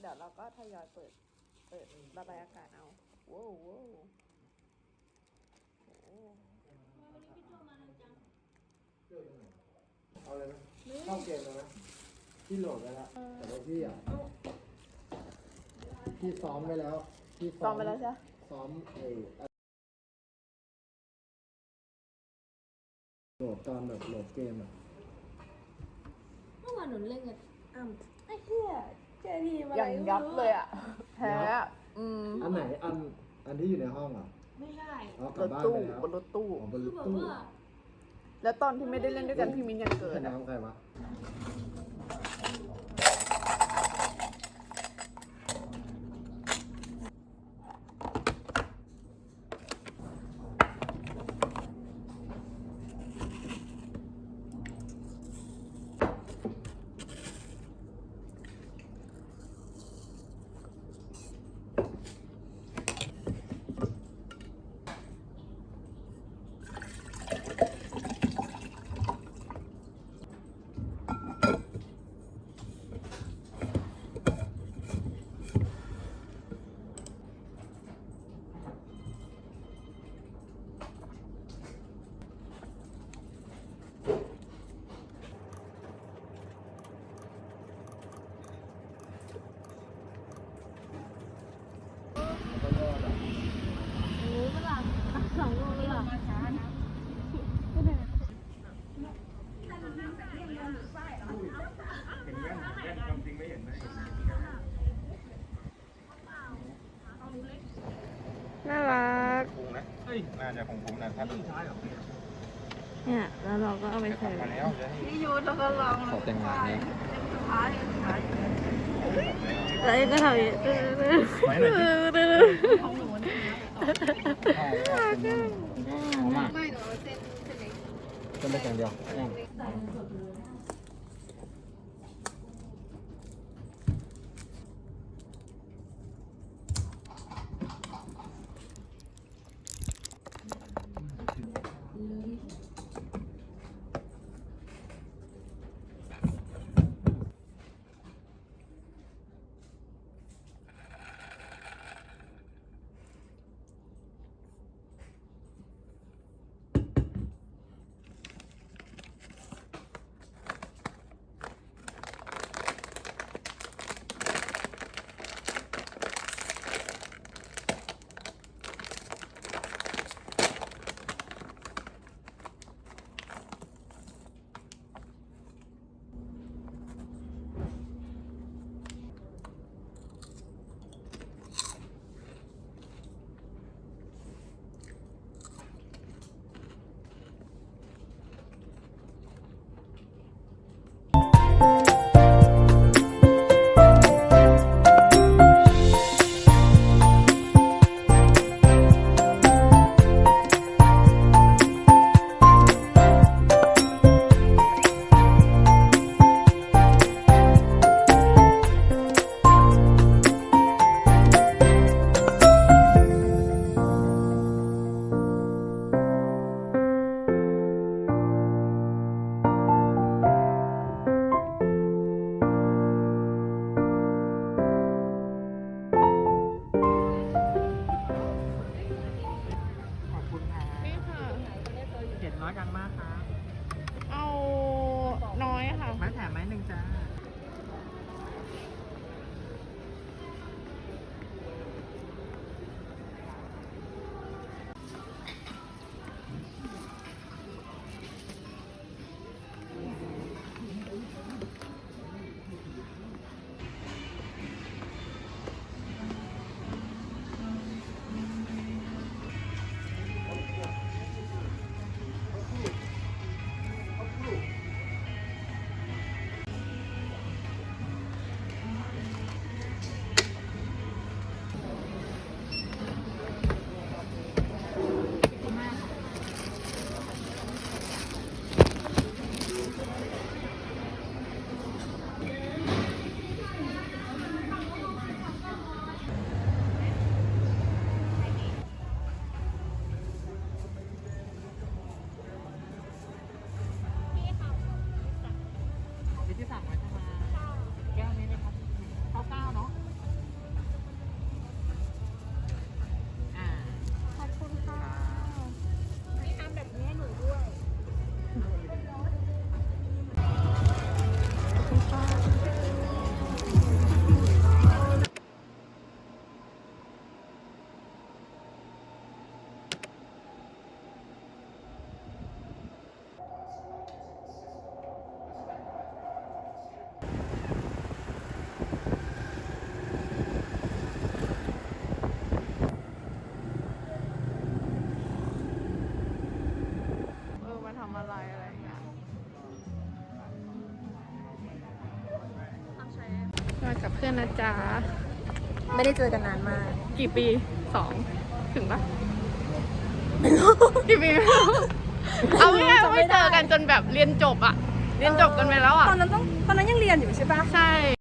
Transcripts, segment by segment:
เดี๋ยวเราก็ทยอยเปิด เปิดระบายอากาศเอาว้าวว้าวโอ้เอาเลยนะเข้าเกมแล้วนะพี่โหลดไว้แล้วแต่ว่าพี่อะพี่ซ้อมไว้แล้วพี่ซ้อมไปแล้วใช่ไหมซ้อมไอ้โหลดตอนแบบโหลดเกมอะเมื่อวานหนูเล่นกับอ้ำไอ้เหี้ย เจดีมาอย่างยับเลยอะแพ้อะอืมอันไหนอันอันที่อยู่ในห้องอะไม่ใช่เอากรลับถบ้านตู้ไปแล้วบนรถตู้ อ๋อบนรคือถแบบตู้ว่า แล้วตอนที่ไม่ได้เล่นด้วยกันพี่มิ้นยังเกิดใครอะน้ำใครวะ รู้ปะล่ะสองโลเลยเหรอ น่ารัก พุงนะเฮ้ย น่าจะของผมนะท่านเนี่ยแล้วเราก็เอาไปใส่มาแล้วจะให้พี่ยูแล้วก็ลองขอแต่งงานเนี่ยแล้วเองก็ทำอย่างนี้ไว้หน่อยสิมากจะไม่แต่งเดียว เพื่อนนะจ๊ะ ไม่ได้เจอกันนานมาก กี่ปีสองถึงปะกี่ปีไม่รู้เอาง่ายๆว่าไม่เจอกันจนแบบเรียนจบอะเรียนจบกันไปแล้วอะตอนนั้นต้องตอนนั้นยังเรียนอยู่ใช่ปะใช่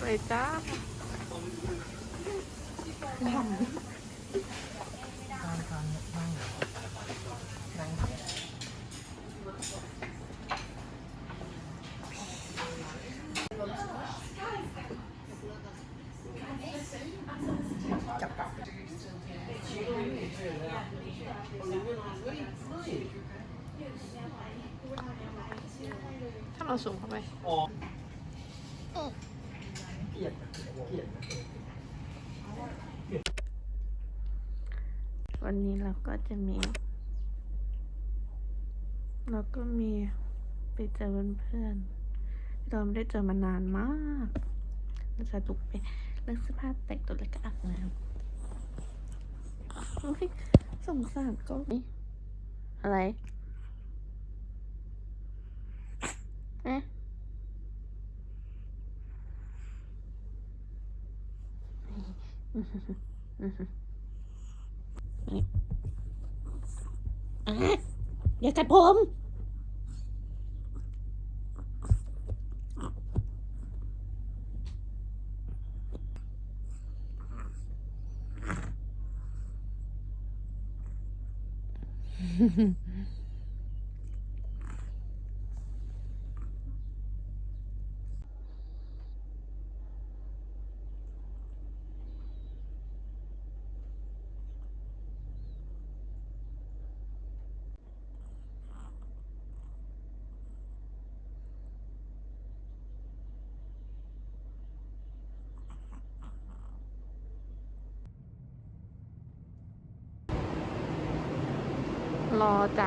ไปจ้าถ้าเราสูงเข้าไป เกลียดนะเกลียดนะ วันนี้เราก็จะมี เราก็มีไปเจอเพื่อนๆเราไม่ได้เจอมานานมากเราจะตุกไปเลือกเสื้อผ้าแต่งตัวแล้วก็อาบน้ำสงสารก็มีอะไรเอ๊ะอะอ ย่ากัดผม รอจ้ะ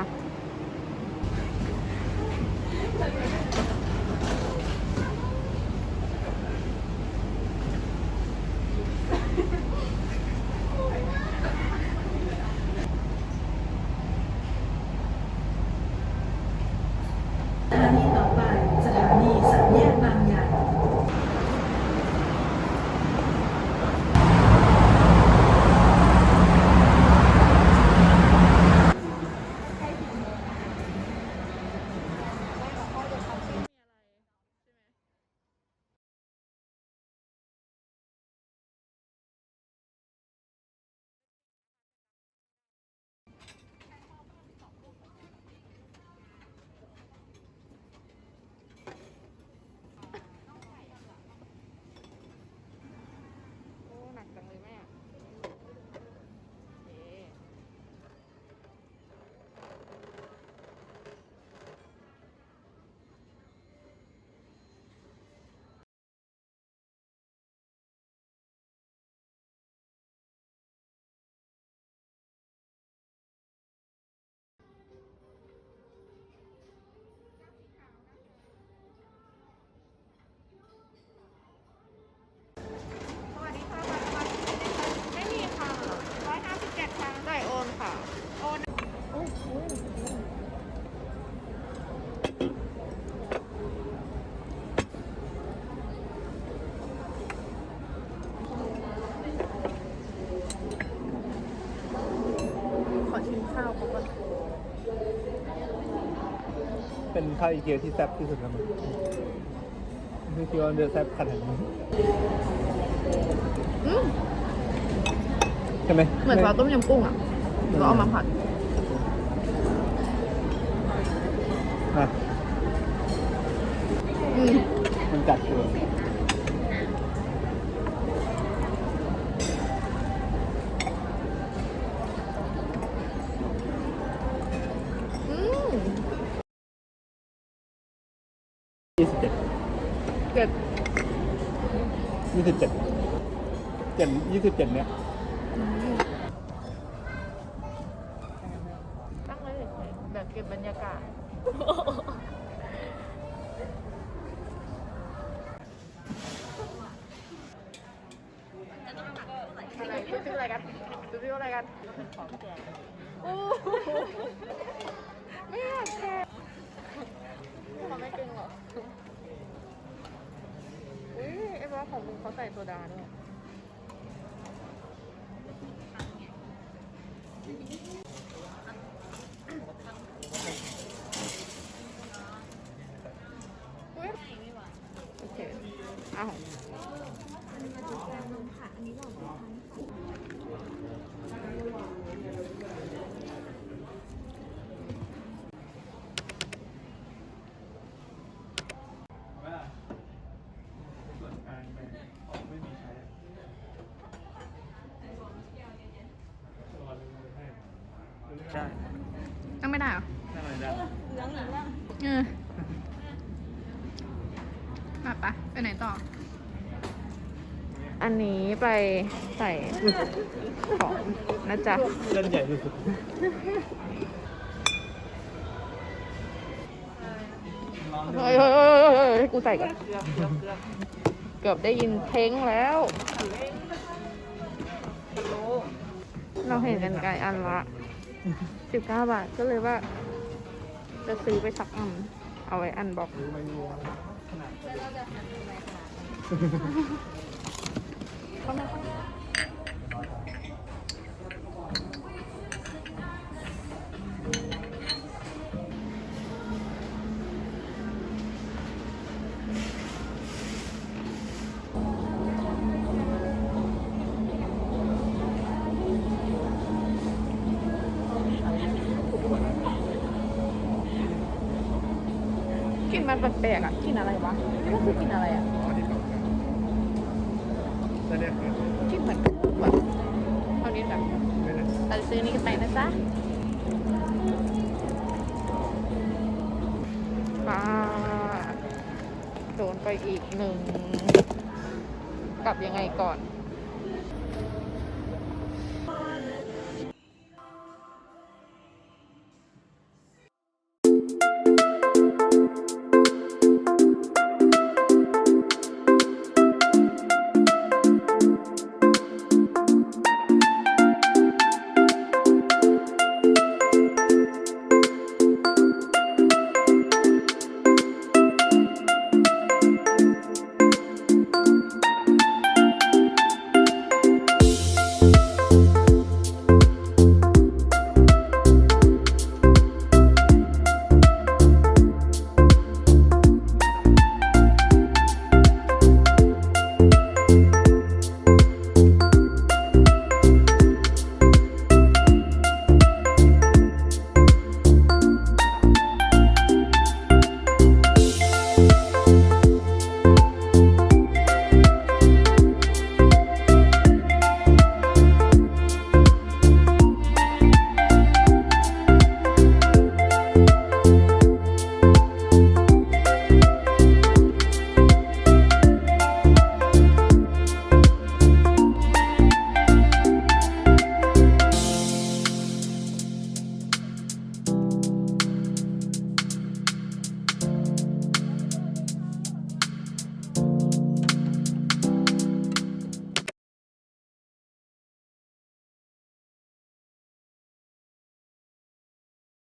ข้าวอีเกียที่แซ่บที่สุดแล้วมั้งไม่คิดว่ามันจะแซ่บขนาดนี้อืมใช่ไหมเหมือนซอสต้มยำกุ้งอะแล้วเอามาผัดอะอืมมันจัดอยู่อื เก็บบรรยากาศ อะไรดูซิอะไรกันดูซิอะไรกันเป็นของแจกโอ้ไม่อยากแชร์เขาไม่เก่งหรออุ้ยไอ้บอสของมึงเขาใส่โซดาด้วย อุ๊ยโอเค อ้าวนั่งไม่ได้เหรอนั่นอะไรได้ เออมาปะไปไหนต่อ อันนี้ไปใส่ของนะจ๊ะเล่นใหญ่ที่สุดเฮ้ยเฮ้ยเฮ้ยเฮ้ยให้กูใส่ก่อนเกือบได้ยินเพลงแล้ว เราเห็นกันไกลอันละสิบเก้าบาทก็เลยว่า จะซื้อไปสักอัน เอาไว้อันบอก กลิ่นมันแปลกๆอะกลิ่นอะไรวะนี่มันคือกลิ่นอะไรอะ อ๋อที่เก่าแล้วเนี่ย กลิ่นเหมือนแบบเอานิดแบบ ไม่ได้ เราจะ ซื้อนี่กันไปนะจ๊ะป้าโดนไปอีกหนึ่ง กลับยังไงก่อน